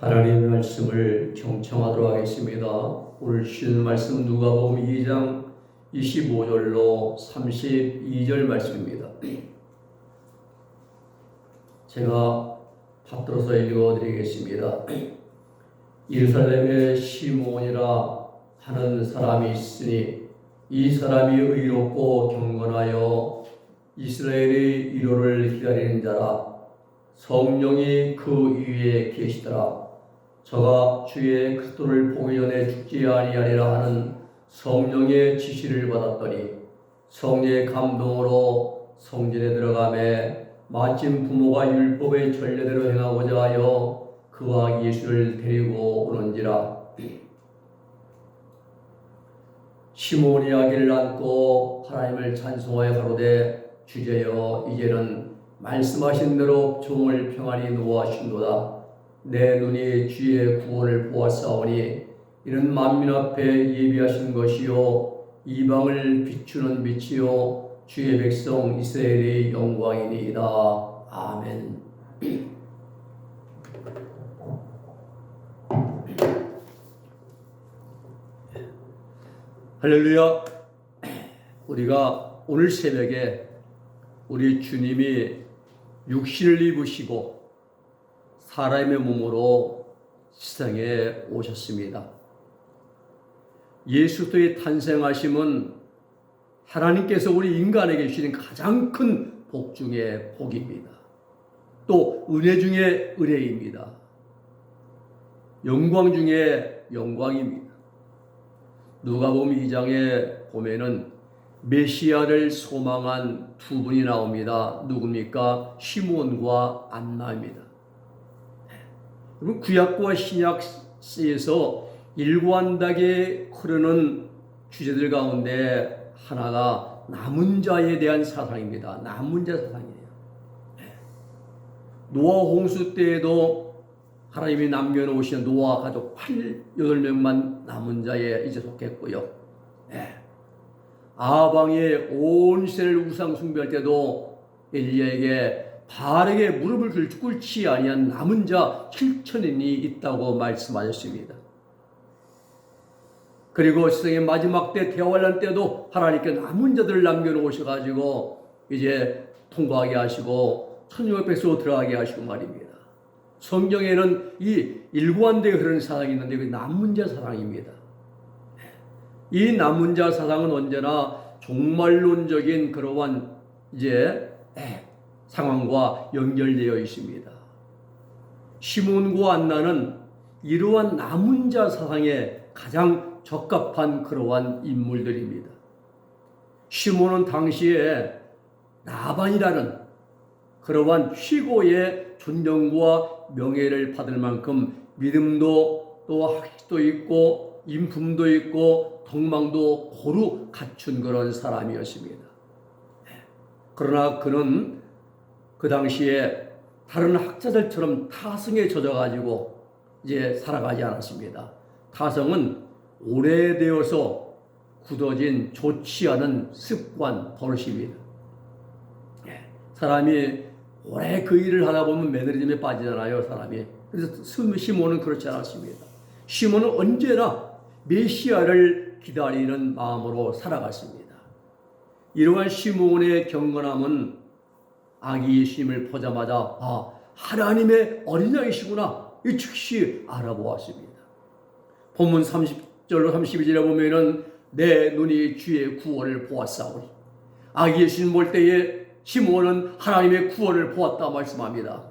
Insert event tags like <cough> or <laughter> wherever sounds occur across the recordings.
하나님의 말씀을 경청하도록 하겠습니다. 오늘 주신 말씀 누가복음 2장 25절로 32절 말씀입니다. 제가 받들어서 읽어드리겠습니다. 예루살렘에 시몬이라 하는 사람이 있으니 이 사람이 의롭고 경건하여 이스라엘의 위로를 기다리는 자라 성령이 그 위에 계시더라 저가 주의 그리스도를 보기 전에 죽지 아니하리라 하는 성령의 지시를 받았더니 성령의 감동으로 성전에 들어가매 마침 부모가 율법의 전례대로 행하고자 하여 그와 예수를 데리고 오는지라. 시몬이 아기를 안고 하나님을 찬송하여 가로되 주제여 이제는 말씀하신 대로 종을 평안히 놓아신도다 내 눈이 주의 구원을 보았사오니 이는 만민 앞에 예비하신 것이요 이방을 비추는 빛이요 주의 백성 이스라엘의 영광이니이다 아멘. <clears throat> 할렐루야. 우리가 오늘 새벽에 우리 주님이 육신을 입으시고 사람의 몸으로 세상에 오셨습니다. 예수도의 탄생하심은 하나님께서 우리 인간에게 주시는 가장 큰 복 중의 복입니다. 또 은혜 중의 은혜입니다. 영광 중의 영광입니다. 누가복음 2장에 보면은 메시아를 소망한 두 분이 나옵니다. 누굽니까? 시몬과 안나입니다. 그럼 구약과 신약에서 일관되게 흐르는 주제들 가운데 하나가 남은 자에 대한 사상입니다. 남은 자 사상이에요. 노아 홍수 때에도 하나님이 남겨놓으신 노아 가족 8, 8명만 남은 자에 이제 속했고요. 예. 아방의 온 세를 우상 숭배할 때도 엘리야에게 바르게 무릎을 꿇지 아니한 남은 자 7천인이 있다고 말씀하셨습니다. 그리고 세상의 마지막 때 대환란 때도 하나님께 남은 자들을 남겨놓으셔 가지고 이제 통과하게 하시고 천국의 백성으로 들어가게 하시고 말입니다. 성경에는 이 일관되게 흐르는 사상이 있는데 그 남은 자 사상입니다. 이 남은 자 사상은 언제나 종말론적인 그러한 이제 상황과 연결되어 있습니다. 시몬과 안나는 이러한 남은 자 사상에 가장 적합한 그러한 인물들입니다. 시몬은 당시에 나반이라는 그러한 최고의 존경과 명예를 받을 만큼 믿음도 또 학식도 있고 인품도 있고 덕망도 고루 갖춘 그런 사람이었습니다. 그러나 그는 그 당시에 다른 학자들처럼 타성에 젖어가지고 이제 살아가지 않았습니다. 타성은 오래되어서 굳어진 좋지 않은 습관, 버릇입니다. 사람이 오래 그 일을 하다 보면 매너리즘에 빠지잖아요, 사람이. 그래서 시몬은 그렇지 않았습니다. 시몬은 언제나 메시아를 기다리는 마음으로 살아갔습니다. 이러한 시몬의 경건함은 아기 예수님을 보자마자 아 하나님의 어린 양이시구나 이 즉시 알아보았습니다. 본문 30절로 32절에 보면은 내 눈이 주의 구원을 보았사오니 아기 예수님 볼 때에 시몬은 하나님의 구원을 보았다 말씀합니다.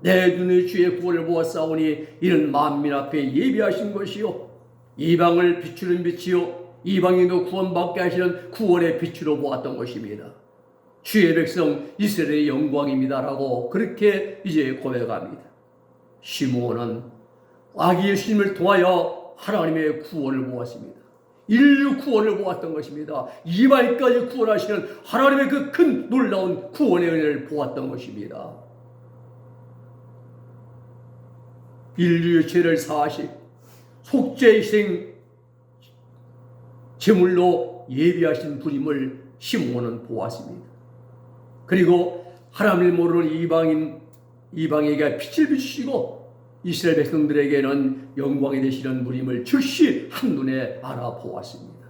내 눈이 주의 구원을 보았사오니 이는 만민 앞에 예비하신 것이요 이방을 비추는 빛이요 이방인도 구원받게 하시는 구원의 빛으로 보았던 것입니다. 주의 백성 이스라엘의 영광입니다라고 그렇게 이제 고백합니다. 시몬은 아기 예수님을 통하여 하나님의 구원을 보았습니다. 인류 구원을 보았던 것입니다. 이방까지 구원하시는 하나님의 그 큰 놀라운 구원의 은혜를 보았던 것입니다. 인류의 죄를 사하시 속죄희생 제물로 예비하신 분임을 시몬은 보았습니다. 그리고 하나님을 모르는 이방인 이방에게 빛을 비추시고 이스라엘 백성들에게는 영광이 되시는 분임을 즉시 한눈에 알아보았습니다.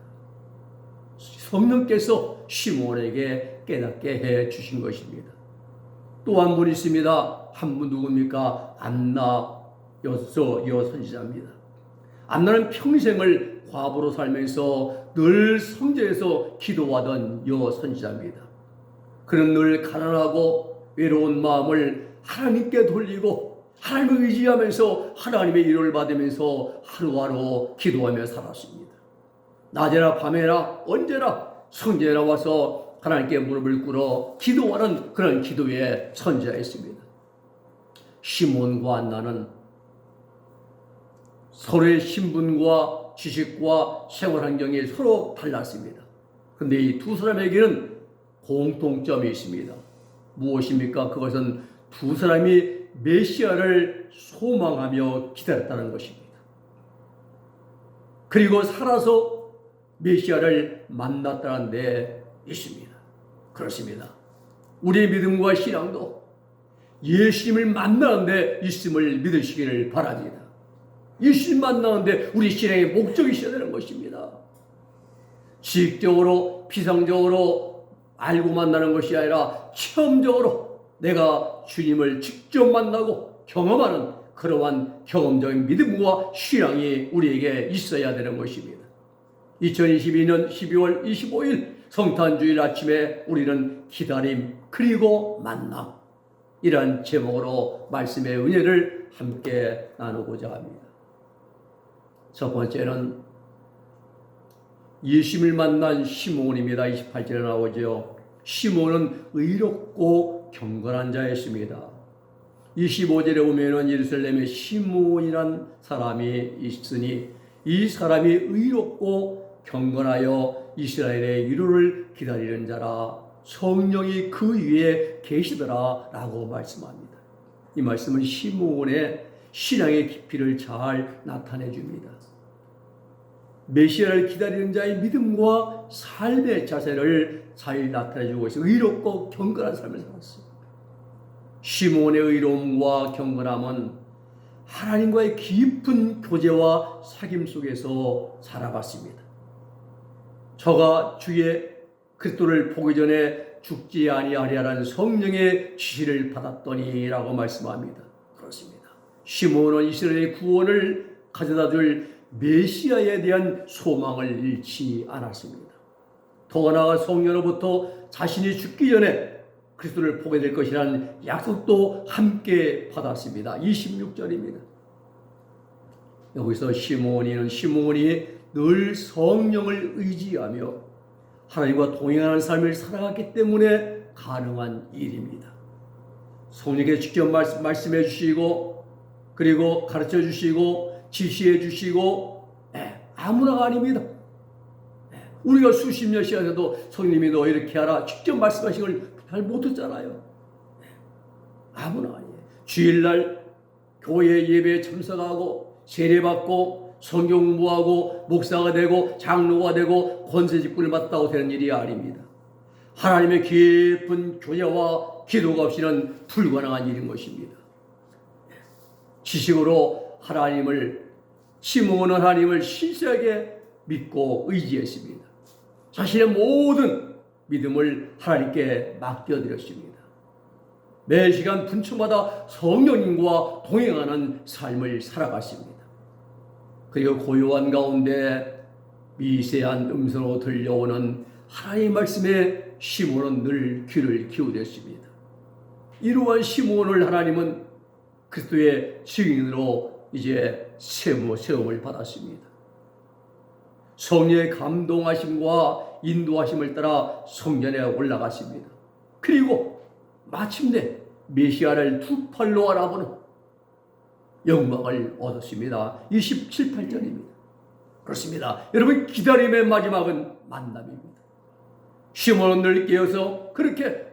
성령께서 시몬에게 깨닫게 해 주신 것입니다. 또 한 분 있습니다. 한 분 누굽니까? 안나 여서 여 선지자입니다. 안나는 평생을 과부로 살면서 늘 성전에서 기도하던 여 선지자입니다. 그는 늘 가난하고 외로운 마음을 하나님께 돌리고 하나님을 의지하면서 하나님의 위로를 받으면서 하루하루 기도하며 살았습니다. 낮에나 밤에나 언제나 성전에 나와서 하나님께 무릎을 꿇어 기도하는 그런 기도의 선지자였습니다. 시몬과 안나는 서로의 신분과 지식과 생활 환경이 서로 달랐습니다. 근데 이 두 사람에게는 공통점이 있습니다. 무엇입니까? 그것은 두 사람이 메시아를 소망하며 기다렸다는 것입니다. 그리고 살아서 메시아를 만났다는 데 있습니다. 그렇습니다. 우리의 믿음과 신앙도 예수님을 만나는 데 있음을 믿으시기를 바랍니다. 예수님 만나는데 우리 신앙의 목적이 있어야 되는 것입니다. 지식적으로, 피상적으로 알고 만나는 것이 아니라 체험적으로 내가 주님을 직접 만나고 경험하는 그러한 경험적인 믿음과 신앙이 우리에게 있어야 되는 것입니다. 2022년 12월 25일 성탄주일 아침에 우리는 기다림 그리고 만남 이러한 제목으로 말씀의 은혜를 함께 나누고자 합니다. 첫 번째는 예수님을 만난 시몬입니다. 28절에 나오죠. 시몬은 의롭고 경건한 자였습니다. 25절에 보면은 예루살렘에 시몬이란 사람이 있으니 이 사람이 의롭고 경건하여 이스라엘의 위로를 기다리는 자라 성령이 그 위에 계시더라 라고 말씀합니다. 이 말씀은 시몬의 신앙의 깊이를 잘 나타내 줍니다. 메시아를 기다리는 자의 믿음과 삶의 자세를 잘 나타내 주고 있어 의롭고 경건한 삶을 살았어요. 시몬의 의로움과 경건함은 하나님과의 깊은 교제와 사귐 속에서 살아갔습니다. 저가 주의 그리스도를 보기 전에 죽지 아니하리라는 성령의 지시를 받았더니라고 말씀합니다. 그렇습니다. 시몬은 이스라엘의 구원을 가져다 줄 메시아에 대한 소망을 잃지 않았습니다. 더 나아가 성령으로부터 자신이 죽기 전에 그리스도를 보게 될 것이라는 약속도 함께 받았습니다. 26절입니다. 여기서 시몬이는 시몬이 늘 성령을 의지하며 하나님과 동행하는 삶을 살아갔기 때문에 가능한 일입니다. 성령께 직접 말씀, 말씀해 주시고 그리고 가르쳐 주시고 지시해 주시고 네, 아무나가 아닙니다. 네, 우리가 수십 년 시간에도 성님이 너 이렇게 하라 직접 말씀하신 걸 잘 못했잖아요. 네, 아무나 아니에요. 주일날 교회 예배에 참석하고 세례받고 성경 공부하고 목사가 되고 장로가 되고 권세 직분을 받다고 되는 일이 아닙니다. 하나님의 깊은 교제와 기도가 없이는 불가능한 일인 것입니다. 지식으로 하나님을 시몬은 하나님을 신실하게 믿고 의지했습니다. 자신의 모든 믿음을 하나님께 맡겨드렸습니다. 매 시간 분초마다 성령님과 동행하는 삶을 살아갔습니다. 그리고 고요한 가운데 미세한 음성으로 들려오는 하나님의 말씀에 시몬은 늘 귀를 기울였습니다. 이러한 시몬을 하나님은 그리스도의 증인으로 이제 세무 세움을 받았습니다. 성령의 감동하심과 인도하심을 따라 성전에 올라갔습니다. 그리고 마침내 메시아를 두 팔로 알아보는 영광을 얻었습니다. 27, 8절입니다. 그렇습니다. 여러분 기다림의 마지막은 만남입니다. 시몬은 늘 깨어서 그렇게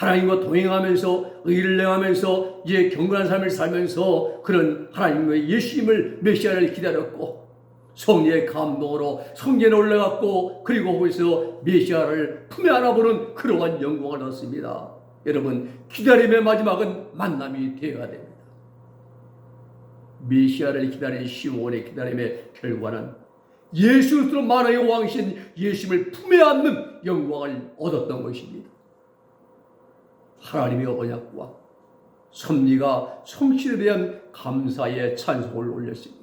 하나님과 동행하면서 의를 내하면서 이제 경건한 삶을 살면서 그런 하나님의 예수님을 메시아를 기다렸고 성령의 감동으로 성전에 올라갔고 그리고 거기서 메시아를 품에 안아보는 그러한 영광을 얻습니다. 여러분 기다림의 마지막은 만남이 되어야 됩니다. 메시아를 기다린 시몬의 기다림의 결과는 예수 그리스도 만왕의 왕신 예수님을 품에 안는 영광을 얻었던 것입니다. 하나님의 언약과 섭리가 성취에 대한 감사의 찬송을 올렸습니다.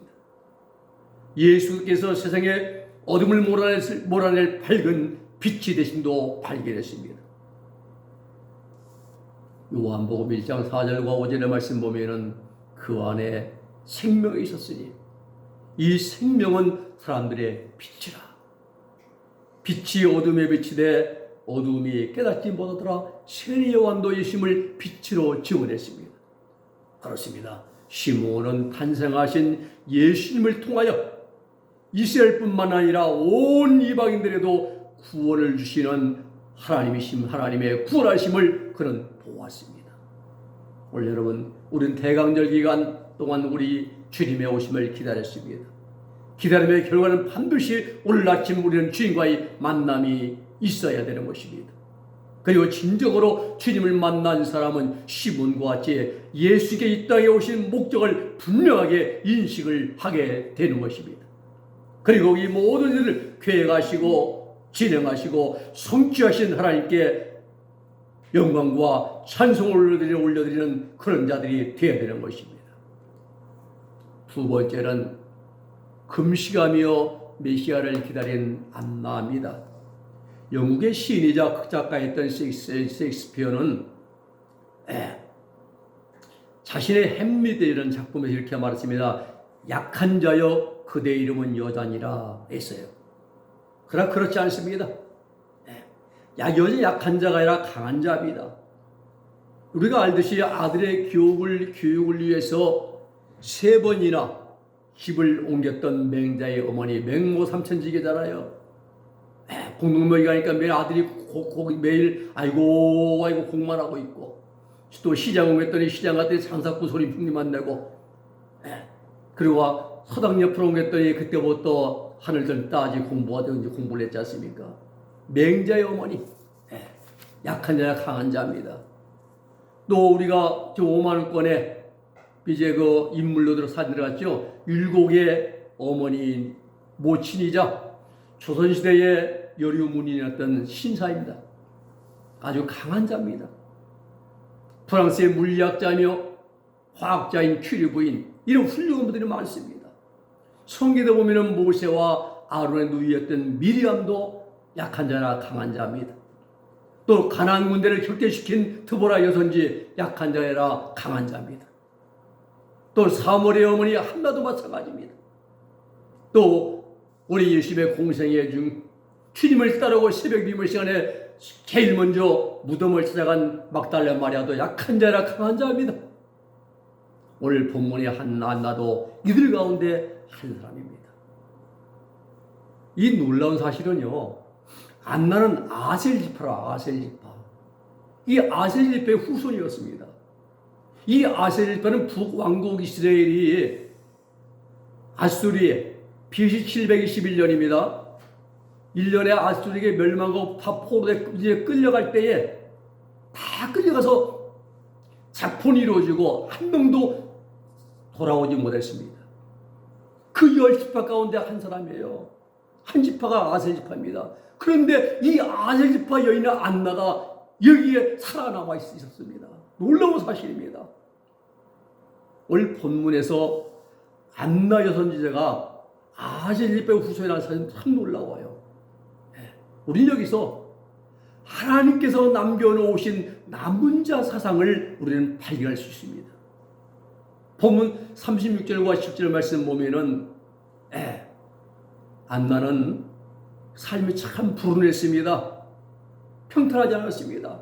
예수께서 세상에 어둠을 몰아낼, 몰아낼 밝은 빛이 되심도 발견했습니다. 요한복음 1장 4절과 5절의 말씀 보면은 그 안에 생명이 있었으니 이 생명은 사람들의 빛이라. 빛이 어둠에 비치되 어둠이 깨닫지 못하더라. 세리 요한도 예수님을 빛으로 증언했습니다. 그렇습니다. 시몬은 탄생하신 예수님을 통하여 이스라엘뿐만 아니라 온 이방인들에도 구원을 주시는 하나님이심 하나님의 구원하심을 그는 보았습니다. 오늘 여러분 우리는 대강절 기간 동안 우리 주님의 오심을 기다렸습니다. 기다림의 결과는 반드시 오늘 아침 우리는 주님과의 만남이 있어야 되는 것입니다. 그리고 진정으로 주님을 만난 사람은 시몬과 같이 예수께 이 땅에 오신 목적을 분명하게 인식을 하게 되는 것입니다. 그리고 이 모든 일을 계획하시고 진행하시고 성취하신 하나님께 영광과 찬송을 올려드리는 그런 자들이 되어야 되는 것입니다. 두 번째는 금식하며 메시아를 기다린 안나입니다. 영국의 시인이자 극작가였던 셰익스피어는 에, 자신의 햄릿이라는 작품에서 이렇게 말했습니다. 약한 자여 그대 이름은 여자니라 했어요. 그러나 그렇지 않습니다. 야, 여자 약한 자가 아니라 강한 자입니다. 우리가 알듯이 아들의 교육을, 교육을 위해서 세 번이나 집을 옮겼던 맹자의 어머니 맹모 삼천지계잖아요. 공동묘지 가니까 매일 아들이 고, 고, 매일 아이고 아이고 공만 하고 있고 또 시장 옮겼더니 시장 갔더니 장사꾼 소리 풍리만 내고 그리고 서당 옆으로 옮겼더니 그때부터 하늘들 따지 공부하더 이제 공부를 했지 않습니까? 맹자의 어머니 약한 자야 강한 자입니다. 또 우리가 저 5만 원권에 이제 그 인물로 들어 사진 들어갔죠. 율곡의 어머니인 모친이자 조선시대의 여류문인이었던 신사입니다. 아주 강한 자입니다. 프랑스의 물리학자며 화학자인 큐리 부인 이런 훌륭한 분들이 많습니다. 성경에 보면 모세와 아론의 누이였던 미리암도 약한 자나 강한 자입니다. 또 가나안 군대를 격퇴시킨 드보라 여선지 약한 자라 강한 자입니다. 또 사월의 어머니 한나도 마찬가지입니다. 또 우리 예수님의 공생애 중 주님을 따르고 새벽 비물 시간에 제일 먼저 무덤을 찾아간 막달레 마리아도 약한 자라 강한 자입니다. 오늘 본문의 한 안나도 이들 가운데 한 사람입니다. 이 놀라운 사실은요. 안나는 아셀 지파라 아셀 지파. 이 아셀 지파의 후손이었습니다. 이 아셀 지파는 북왕국 이스라엘이 아수리에 BC 721년입니다. 1년에 아수리에게 멸망하고 다 포로에 이제 끌려갈 때에 다 끌려가서 작폰이 이루어지고 한 명도 돌아오지 못했습니다. 그 열 지파 가운데 한 사람이에요. 한 지파가 아셀 지파입니다. 그런데 이 아셀 지파 여인의 안나가 여기에 살아남아 있었습니다. 놀라운 사실입니다. 오늘 본문에서 안나 여선지자가 아셀 지파의 후손이라는 사실 참 놀라워요. 우리 여기서 하나님께서 남겨놓으신 남은 자 사상을 우리는 발견할 수 있습니다. 본문 36절과 10절 말씀 보면은 에, 안나는 삶이 참 불운했습니다. 평탄하지 않았습니다.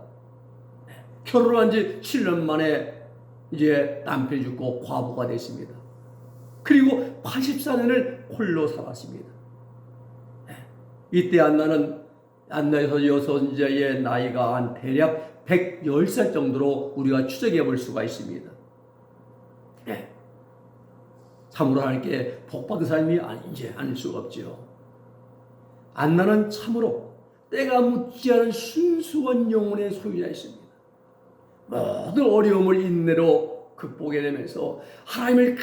결혼한 지 7년 만에 이제 남편이 죽고 과부가 됐습니다. 그리고 84년을 홀로 살았습니다. 이때 안나는 안나에서 여선자의 나이가 한 대략 110살 정도로 우리가 추정해 볼 수가 있습니다. 네. 참으로 하나님께 복받은 삶이 아닌지 아닐 수가 없지요. 안나는 참으로 때가 묻지 않은 순수한 영혼의 소유자였습니다. 모든 어려움을 인내로 극복해내면서 하나님을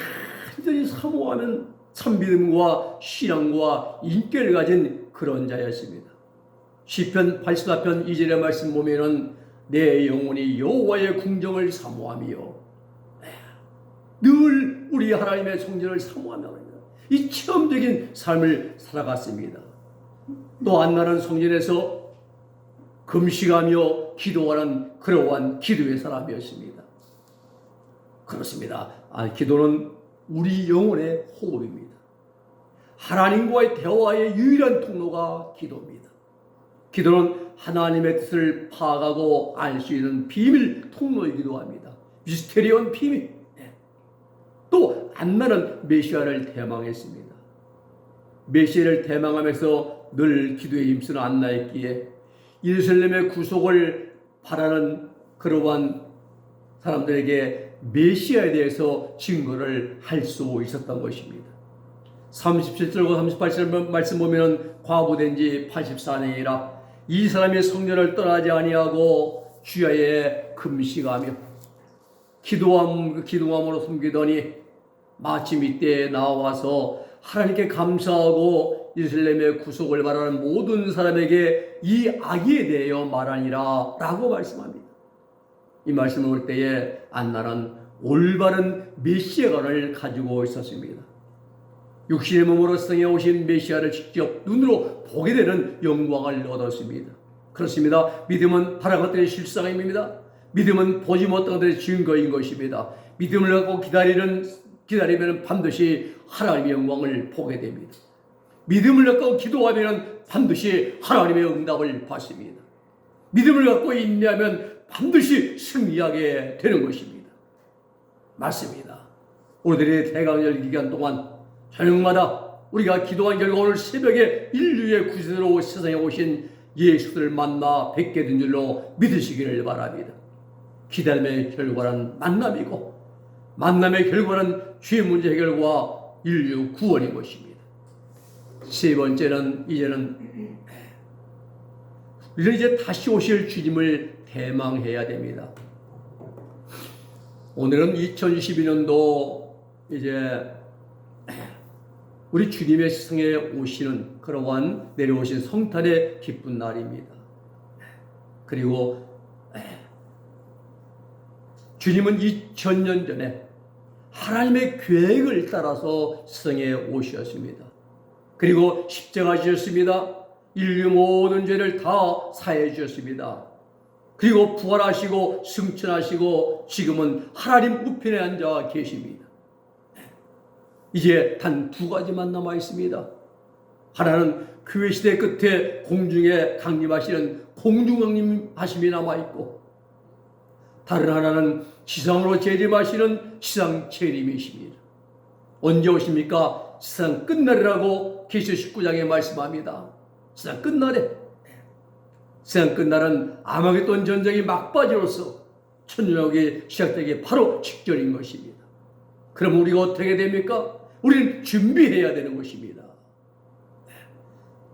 완전히 사모하는 참 믿음과 신앙과 인격을 가진 그런 자였습니다. 시편 84편 2절의 말씀 보면은 내 영혼이 여호와의 궁정을 사모하며 늘 우리 하나님의 성전을 사모하며 이 체험적인 삶을 살아갔습니다. 또 안나는 성전에서 금식하며 기도하는 그러한 기도의 사람이었습니다. 그렇습니다. 아, 기도는 우리 영혼의 호흡입니다. 하나님과의 대화의 유일한 통로가 기도입니다. 기도는 하나님의 뜻을 파악하고 알 수 있는 비밀 통로이기도 합니다. 미스테리온 비밀. 네. 또 안나는 메시아를 대망했습니다. 메시아를 대망하면서 늘 기도에 힘쓰는 안나였기에 예루살렘의 구속을 바라는 그러한 사람들에게 메시아에 대해서 증거를 할 수 있었던 것입니다. 37절과 38절 말씀 보면 과부된 지 84년이라 이 사람이 성전을 떠나지 아니하고 주야에 금식하며 기도함 기도함으로 숨기더니 마침 이때 나와서 하나님께 감사하고 이슬람의 구속을 바라는 모든 사람에게 이 악에 대하여 말하니라 라고 말씀합니다. 이 말씀을 볼 때에 안나는 올바른 메시아관을 가지고 있었습니다. 육신의 몸으로 성에 오신 메시아를 직접 눈으로 보게 되는 영광을 얻었습니다. 그렇습니다. 믿음은 바라는 것들의 실상입니다. 믿음은 보지 못한 것들의 증거인 것입니다. 믿음을 갖고 기다리는 기다리면 반드시 하나님의 영광을 보게 됩니다. 믿음을 갖고 기도하면 반드시 하나님의 응답을 받습니다. 믿음을 갖고 인내하면 반드시 승리하게 되는 것입니다. 맞습니다. 우리들의 대강절 기간 동안 저녁마다 우리가 기도한 결과 오늘 새벽에 인류의 구세로 세상에 오신 예수를 만나 뵙게 된 줄로 믿으시기를 바랍니다. 기다림의 결과는 만남이고 만남의 결과는 죄 문제 해결과 인류 구원인 것입니다. 세 번째는 이제는 우리는 이제 다시 오실 주님을 대망해야 됩니다. 오늘은 2012년도 이제 우리 주님의 성에 오시는 그러한 내려오신 성탄의 기쁜 날입니다. 그리고 주님은 2000년 전에 하나님의 계획을 따라서 성에 오셨습니다. 그리고 십자가 지셨습니다. 인류 모든 죄를 다 사해 주셨습니다. 그리고 부활하시고 승천하시고 지금은 하나님 우편에 앉아 계십니다. 이제 단 두 가지만 남아 있습니다. 하나는 교회 시대 끝에 공중에 강림하시는 공중강림 하심이 남아 있고 다른 하나는 지상으로 재림하시는 지상 재림이십니다. 언제 오십니까? 세상 끝날이라고 계시 19장에 말씀합니다. 세상 끝날에 세상 끝날은 아마겟돈 전쟁이 막바지로서 천년왕이 시작되기 바로 직전인 것입니다. 그럼 우리가 어떻게 됩니까? 우리는 준비해야 되는 것입니다.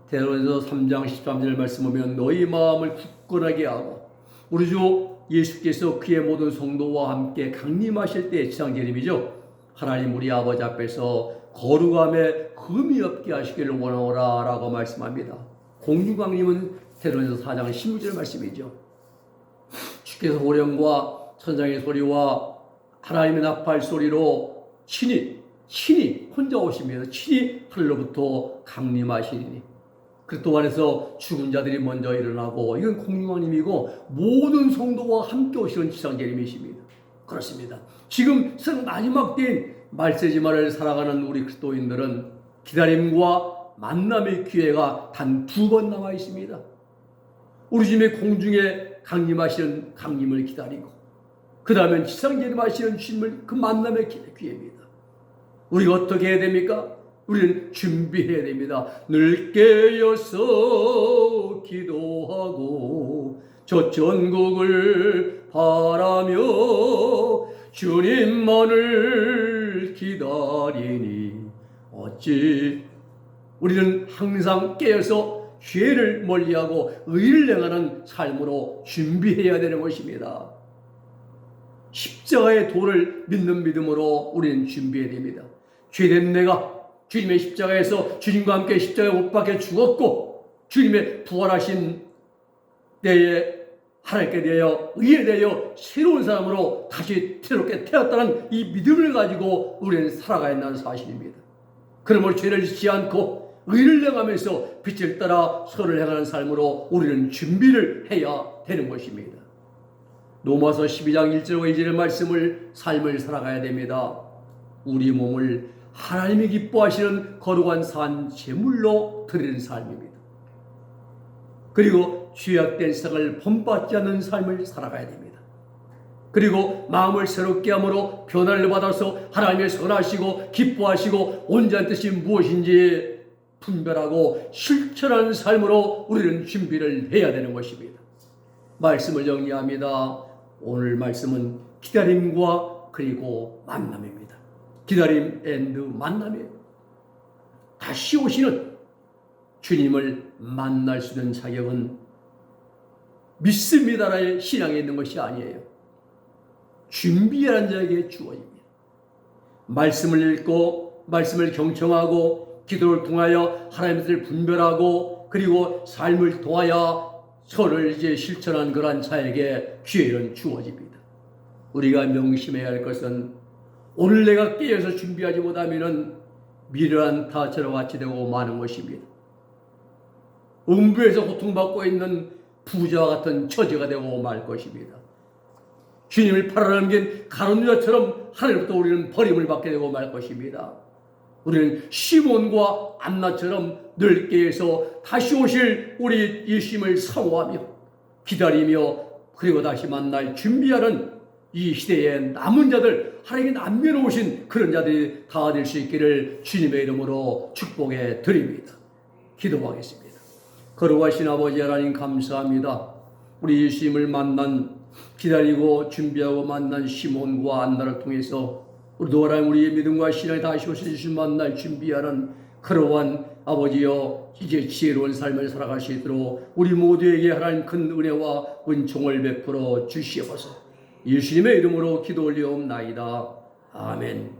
대로에서 3장 13절 말씀 보면 너희 마음을 굳건하게 하고 우리 주 예수께서 그의 모든 성도와 함께 강림하실 때의 지상재림이죠. 하나님 우리 아버지 앞에서 거룩함에 금이 없게 하시기를 원하오라 라고 말씀합니다. 공주강림은 대로에서 4장 16절 말씀이죠. 주께서 호령과 천장의 소리와 하나님의 나팔 소리로 친히 친히 혼자 오시면서 친히 하늘로부터 강림하시니 그 동안에서 죽은 자들이 먼저 일어나고 이건 공중왕님이고 모든 성도와 함께 오시는 지상재림이십니다. 그렇습니다. 지금 성 마지막 때인 말세지마를 살아가는 우리 그리스도인들은 기다림과 만남의 기회가 단 두 번 남아 있습니다. 우리 집의 공중에 강림하시는 강림을 기다리고 그 다음엔 지상재림하시는 주님을 그 만남의 기회입니다. 우리가 어떻게 해야 됩니까? 우리는 준비해야 됩니다. 늘 깨어서 기도하고 저 전국을 바라며 주님만을 기다리니 어찌 우리는 항상 깨어서 죄를 멀리하고 의를 행하는 삶으로 준비해야 되는 것입니다. 십자가의 도를 믿는 믿음으로 우리는 준비해야 됩니다. 죄된 내가 주님의 십자가에서 주님과 함께 십자가에 못 박혀 죽었고 주님의 부활하신 때에 하나님께 대하여 의에 대하여 새로운 사람으로 다시 새롭게 태었다는 이 믿음을 가지고 우리는 살아가야 한다는 사실입니다. 그러므로 죄를 짓지 않고 의를 행하면서 빛을 따라 선을 행하는 삶으로 우리는 준비를 해야 되는 것입니다. 로마서 12장 1절과 2절의 말씀을 삶을 살아가야 됩니다. 우리 몸을 하나님이 기뻐하시는 거룩한 산 제물로 드리는 삶입니다. 그리고 죄악된 생을 본받지 않는 삶을 살아가야 됩니다. 그리고 마음을 새롭게 함으로 변화를 받아서 하나님의 선하시고 기뻐하시고 온전한 뜻이 무엇인지 분별하고 실천하는 삶으로 우리는 준비를 해야 되는 것입니다. 말씀을 정리합니다. 오늘 말씀은 기다림과 그리고 만남입니다. 기다림 앤드 만남이에요. 다시 오시는 주님을 만날 수 있는 자격은 믿습니다라의 신앙에 있는 것이 아니에요. 준비하는 자에게 주어집니다. 말씀을 읽고 말씀을 경청하고 기도를 통하여 하나님의 뜻을 분별하고 그리고 삶을 통하여 서를 이제 실천한 그러한 자에게 기회는 주어집니다. 우리가 명심해야 할 것은 오늘 내가 깨어서 준비하지 못하면은 미련한 타처럼 같이 되고 마는 것입니다. 음부에서 고통받고 있는 부자와 같은 처지가 되고 말 것입니다. 주님을 팔아넘긴 가론 유다처럼 하늘부터 우리는 버림을 받게 되고 말 것입니다. 우리는 시몬과 안나처럼 늙게에서 다시 오실 우리 예수님을 사모하며 기다리며 그리고 다시 만날 준비하는 이 시대의 남은 자들 하나님께 남겨놓으신 그런 자들이 다 될 수 있기를 주님의 이름으로 축복해 드립니다. 기도하겠습니다. 거룩하신 아버지 하나님 감사합니다. 우리 예수님을 만난 기다리고 준비하고 만난 시몬과 안나를 통해서 우리도 하나님 우리의 믿음과 신앙이 다시 오실 주 만날 준비하는 그러한 아버지여 이제 지혜로운 삶을 살아갈 수 있도록 우리 모두에게 하나님 큰 은혜와 은총을 베풀어 주시옵소서. 예수님의 이름으로 기도 올리옵나이다. 아멘.